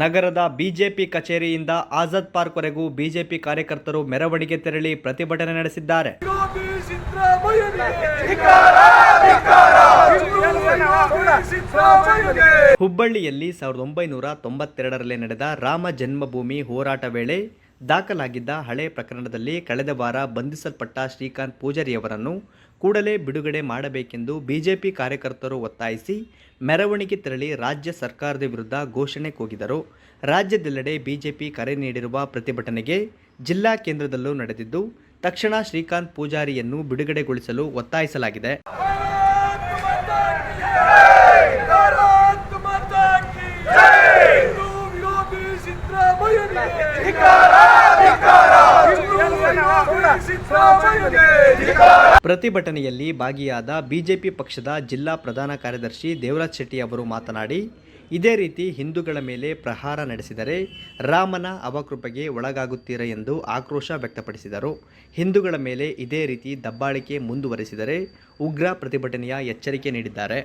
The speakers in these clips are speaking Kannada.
ನಗರದ ಬಿಜೆಪಿ ಕಚೇರಿಯಿಂದ ಆಜಾದ್ ಪಾರ್ಕ್ವರೆಗೂ ಬಿಜೆಪಿ ಕಾರ್ಯಕರ್ತರು ಮೆರವಣಿಗೆ ತೆರಳಿ ಪ್ರತಿಭಟನೆ ನಡೆಸಿದ್ದಾರೆ. ಹುಬ್ಬಳ್ಳಿಯಲ್ಲಿ ಸಾವಿರದ ಒಂಬೈನೂರ ತೊಂಬತ್ತೆರಡರಲ್ಲಿ ನಡೆದ ರಾಮ ಜನ್ಮಭೂಮಿ ಹೋರಾಟ ವೇಳೆ ದಾಖಲಾಗಿದ್ದ ಹಳೆ ಪ್ರಕರಣದಲ್ಲಿ ಕಳೆದ ವಾರ ಬಂಧಿಸಲ್ಪಟ್ಟ ಶ್ರೀಕಾಂತ್ ಪೂಜಾರಿಯವರನ್ನು ಕೂಡಲೇ ಬಿಡುಗಡೆ ಮಾಡಬೇಕೆಂದು ಬಿಜೆಪಿ ಕಾರ್ಯಕರ್ತರು ಒತ್ತಾಯಿಸಿ ಮೆರವಣಿಗೆ ತೆರಳಿ ರಾಜ್ಯ ಸರ್ಕಾರದ ವಿರುದ್ಧ ಘೋಷಣೆ ಕೂಗಿದರು. ರಾಜ್ಯದೆಲ್ಲೆಡೆ ಬಿಜೆಪಿ ಕರೆ ನೀಡಿರುವ ಪ್ರತಿಭಟನೆಗೆ ಜಿಲ್ಲಾ ಕೇಂದ್ರದಲ್ಲೂ ನಡೆದಿದ್ದು, ತಕ್ಷಣ ಶ್ರೀಕಾಂತ್ ಪೂಜಾರಿಯನ್ನು ಬಿಡುಗಡೆಗೊಳಿಸಲು ಒತ್ತಾಯಿಸಲಾಗಿದೆ ಭಾರತ್ ಮಾತಾ ಕಿ ಹಿಂದೂ ವಿರೋಧಿ ಸಿದ್ದರಾಮಯ್ಯನಿಗೆ ಹಿಂದೂ ವಿರೋಧಿ ಸಿದ್ದರಾಮಯ್ಯನಿಗೆ ಪ್ರತಿಭಟನೆಯಲ್ಲಿ ಭಾಗಿಯಾದ ಬಿಜೆಪಿ ಪಕ್ಷದ ಜಿಲ್ಲಾ ಪ್ರಧಾನ ಕಾರ್ಯದರ್ಶಿ ದೇವರಾಜ್ ಶೆಟ್ಟಿ ಅವರು ಮಾತನಾಡಿ, ಇದೇ ರೀತಿ ಹಿಂದೂಗಳ ಮೇಲೆ ಪ್ರಹಾರ ನಡೆಸಿದರೆ ರಾಮನ ಅವಕೃಪೆಗೆ ಒಳಗಾಗುತ್ತೀರಾ ಎಂದು ಆಕ್ರೋಶ ವ್ಯಕ್ತಪಡಿಸಿದರು. ಹಿಂದೂಗಳ ಮೇಲೆ ಇದೇ ರೀತಿ ದಬ್ಬಾಳಿಕೆ ಮುಂದುವರೆಸಿದರೆ ಉಗ್ರ ಪ್ರತಿಭಟನೆಯ ಎಚ್ಚರಿಕೆ ನೀಡಿದ್ದಾರೆ.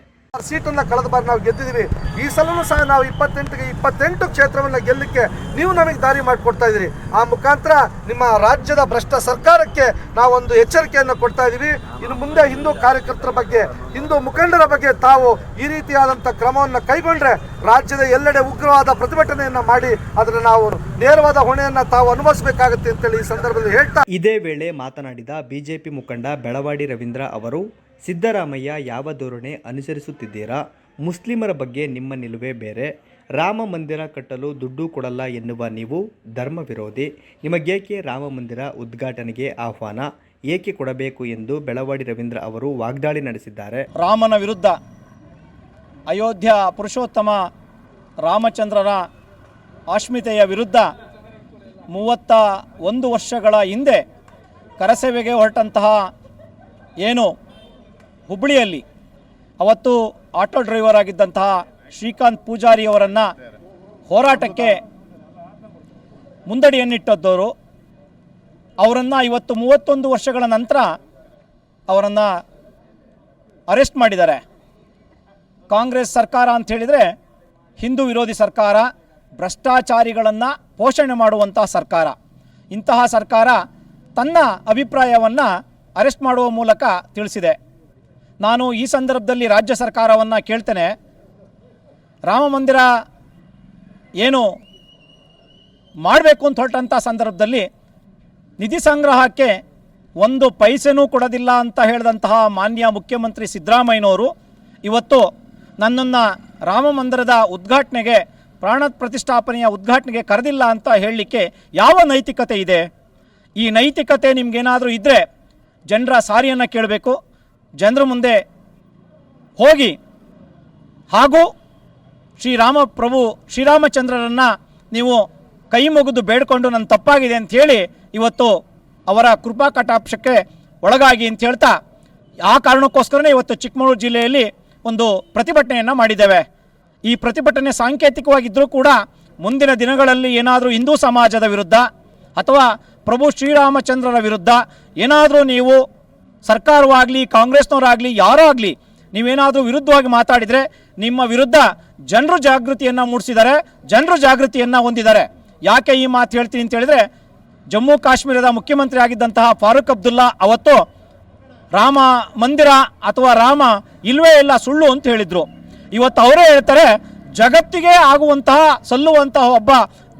ಸೀಟನ್ನ ಕಳೆದ ಬಾರಿ ನಾವು ಗೆದ್ದಿದ್ದೀವಿ. ಈ ಸಲನೂ ಸಹ ನಾವು ಇಪ್ಪತ್ತೆಂಟಿಗೆ ಇಪ್ಪತ್ತೆಂಟು ಕ್ಷೇತ್ರವನ್ನು ಗೆಲ್ಲಕ್ಕೆ ನೀವು ನಮಗೆ ದಾರಿ ಮಾಡಿಕೊಡ್ತಾ ಇದ್ದೀರಿ. ಆ ಮುಖಾಂತರ ನಿಮ್ಮ ರಾಜ್ಯದ ಭ್ರಷ್ಟ ಸರ್ಕಾರಕ್ಕೆ ನಾವೊಂದು ಎಚ್ಚರಿಕೆಯನ್ನು ಕೊಡ್ತಾ ಇದ್ದೀವಿ. ಇನ್ನು ಮುಂದೆ ಹಿಂದೂ ಕಾರ್ಯಕರ್ತರ ಬಗ್ಗೆ, ಹಿಂದೂ ಮುಖಂಡರ ಬಗ್ಗೆ ತಾವು ಈ ರೀತಿಯಾದಂಥ ಕ್ರಮವನ್ನು ಕೈಗೊಂಡ್ರೆ ರಾಜ್ಯದ ಎಲ್ಲೆಡೆ ಉಗ್ರವಾದ ಪ್ರತಿಭಟನೆಯನ್ನು ಮಾಡಿ ಅದನ್ನು ನಾವು ನೇರವಾದ ಹೊಣೆಯನ್ನು ತಾವು ಅನುಭವಿಸಬೇಕಾಗುತ್ತೆ ಅಂತೇಳಿ ಈ ಸಂದರ್ಭದಲ್ಲಿ ಹೇಳ್ತಾ ಇದೇ ವೇಳೆ ಮಾತನಾಡಿದ ಬಿಜೆಪಿ ಮುಖಂಡ ಬೆಳವಾಡಿ ರವೀಂದ್ರ ಅವರು ಸಿದ್ದರಾಮಯ್ಯ ಯಾವ ಧೋರಣೆ ಅನುಸರಿಸುತ್ತಿದ್ದೀರಾ? ಮುಸ್ಲಿಮರ ಬಗ್ಗೆ ನಿಮ್ಮ ನಿಲುವೇ ಬೇರೆ. ರಾಮ ಮಂದಿರ ಕಟ್ಟಲು ದುಡ್ಡು ಕೊಡಲ್ಲ ಎನ್ನುವ ನೀವು ಧರ್ಮ ವಿರೋಧಿ. ನಿಮಗೇಕೆ ರಾಮ ಮಂದಿರ ಉದ್ಘಾಟನೆಗೆ ಆಹ್ವಾನ? ಏಕೆ ಕೊಡಬೇಕು ಎಂದು ಬೆಳವಾಡಿ ರವೀಂದ್ರ ಅವರು ವಾಗ್ದಾಳಿ ನಡೆಸಿದ್ದಾರೆ. ರಾಮನ ವಿರುದ್ಧ ಅಯೋಧ್ಯ ಪುರುಷೋತ್ತಮ ರಾಮಚಂದ್ರರ ಆಶ್ಮಿತೆಯ ವಿರುದ್ಧ ಮೂವತ್ತ ಒಂದು ವರ್ಷಗಳ ಹಿಂದೆ ಕರಸೇವೆಗೆ ಹೊರಟಂತಹ ಏನು ಹುಬ್ಬಳ್ಳಿಯಲ್ಲಿ ಅವತ್ತು ಆಟೋ ಡ್ರೈವರ್ ಆಗಿದ್ದಂತಹ ಶ್ರೀಕಾಂತ್ ಪೂಜಾರಿಯವರನ್ನು ಹೋರಾಟಕ್ಕೆ ಮುಂದಡಿಯನ್ನಿಟ್ಟದ್ದವರು. ಅವರನ್ನು ಇವತ್ತು ಮೂವತ್ತೊಂದು ವರ್ಷಗಳ ನಂತರ ಅವರನ್ನು ಅರೆಸ್ಟ್ ಮಾಡಿದ್ದಾರೆ. ಕಾಂಗ್ರೆಸ್ ಸರ್ಕಾರ ಅಂತ ಹೇಳಿದರೆ ಹಿಂದೂ ವಿರೋಧಿ ಸರ್ಕಾರ, ಭ್ರಷ್ಟಾಚಾರಿಗಳನ್ನು ಪೋಷಣೆ ಮಾಡುವಂಥ ಸರ್ಕಾರ. ಇಂತಹ ಸರ್ಕಾರ ತನ್ನ ಅಭಿಪ್ರಾಯವನ್ನು ಅರೆಸ್ಟ್ ಮಾಡುವ ಮೂಲಕ ತಿಳಿಸಿದೆ. ನಾನು ಈ ಸಂದರ್ಭದಲ್ಲಿ ರಾಜ್ಯ ಸರ್ಕಾರವನ್ನು ಕೇಳ್ತೇನೆ. ರಾಮ ಮಂದಿರ ಏನು ಮಾಡಬೇಕು ಅಂತ ಹೊರಟಂಥ ಸಂದರ್ಭದಲ್ಲಿ ನಿಧಿ ಸಂಗ್ರಹಕ್ಕೆ ಒಂದು ಪೈಸೆನೂ ಕೊಡೋದಿಲ್ಲ ಅಂತ ಹೇಳಿದಂತಹ ಮಾನ್ಯ ಮುಖ್ಯಮಂತ್ರಿ ಸಿದ್ದರಾಮಯ್ಯನವರು ಇವತ್ತು ನನ್ನನ್ನು ರಾಮ ಮಂದಿರದ ಉದ್ಘಾಟನೆಗೆ, ಪ್ರಾಣ ಪ್ರತಿಷ್ಠಾಪನೆಯ ಉದ್ಘಾಟನೆಗೆ ಕರೆದಿಲ್ಲ ಅಂತ ಹೇಳಲಿಕ್ಕೆ ಯಾವ ನೈತಿಕತೆ ಇದೆ? ಈ ನೈತಿಕತೆ ನಿಮಗೇನಾದರೂ ಇದ್ದರೆ ಜನರ ಸಾರಿಯನ್ನು ಕೇಳಬೇಕು. ಜನರ ಮುಂದೆ ಹೋಗಿ ಹಾಗೂ ಶ್ರೀರಾಮ ಪ್ರಭು ಶ್ರೀರಾಮಚಂದ್ರರನ್ನು ನೀವು ಕೈ ಮುಗಿದು ಬೇಡಿಕೊಂಡು ನನ್ನ ತಪ್ಪಾಗಿದೆ ಅಂಥೇಳಿ ಇವತ್ತು ಅವರ ಕೃಪಾ ಕಟಾಕ್ಷಕ್ಕೆ ಒಳಗಾಗಿ ಅಂತ ಹೇಳ್ತಾ ಆ ಕಾರಣಕ್ಕೋಸ್ಕರನೇ ಇವತ್ತು ಚಿಕ್ಕಮಗಳೂರು ಜಿಲ್ಲೆಯಲ್ಲಿ ಒಂದು ಪ್ರತಿಭಟನೆಯನ್ನು ಮಾಡಿದ್ದೇವೆ. ಈ ಪ್ರತಿಭಟನೆ ಸಾಂಕೇತಿಕವಾಗಿದ್ದರೂ ಕೂಡ ಮುಂದಿನ ದಿನಗಳಲ್ಲಿ ಏನಾದರೂ ಹಿಂದೂ ಸಮಾಜದ ವಿರುದ್ಧ ಅಥವಾ ಪ್ರಭು ಶ್ರೀರಾಮಚಂದ್ರರ ವಿರುದ್ಧ ಏನಾದರೂ ನೀವು ಸರ್ಕಾರವಾಗಲಿ, ಕಾಂಗ್ರೆಸ್ನವರಾಗಲಿ, ಯಾರೋ ಆಗಲಿ, ನೀವೇನಾದರೂ ವಿರುದ್ಧವಾಗಿ ಮಾತಾಡಿದರೆ ನಿಮ್ಮ ವಿರುದ್ಧ ಜನರು ಜಾಗೃತಿಯನ್ನು ಮೂಡಿಸಿದ್ದಾರೆ, ಜನರು ಜಾಗೃತಿಯನ್ನು ಹೊಂದಿದ್ದಾರೆ. ಯಾಕೆ ಈ ಮಾತು ಹೇಳ್ತೀನಿ ಅಂತ ಹೇಳಿದ್ರೆ, ಜಮ್ಮು ಕಾಶ್ಮೀರದ ಮುಖ್ಯಮಂತ್ರಿ ಆಗಿದ್ದಂತಹ ಫಾರೂಕ್ ಅಬ್ದುಲ್ಲಾ ಅವತ್ತು ರಾಮ ಮಂದಿರ ಅಥವಾ ರಾಮ ಇಲ್ವೇ ಇಲ್ಲ ಸುಳ್ಳು ಅಂತ ಹೇಳಿದರು. ಇವತ್ತು ಅವರೇ ಹೇಳ್ತಾರೆ, ಜಗತ್ತಿಗೆ ಆಗುವಂತಹ, ಸಲ್ಲುವಂತಹ ಒಬ್ಬ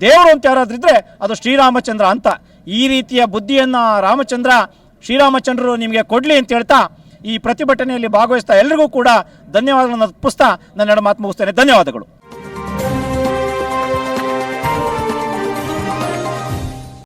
ದೇವರು ಅಂತ ಯಾರಾದ್ರಿದ್ರೆ ಅದು ಶ್ರೀರಾಮಚಂದ್ರ ಅಂತ. ಈ ರೀತಿಯ ಬುದ್ಧಿಯನ್ನು ರಾಮಚಂದ್ರ ಶ್ರೀರಾಮಚಂದ್ರರು ನಿಮಗೆ ಕೊಡಲಿ ಅಂತ ಹೇಳ್ತಾ ಈ ಪ್ರತಿಭಟನೆಯಲ್ಲಿ ಭಾಗವಹಿಸ್ತಾ ಎಲ್ರಿಗೂ ಕೂಡ ಧನ್ಯವಾದಗಳನ್ನು ಪುಸ್ತಕ ನನ್ನ ಮಾತು ಮುಗಿಸ್ತೇನೆ. ಧನ್ಯವಾದಗಳು.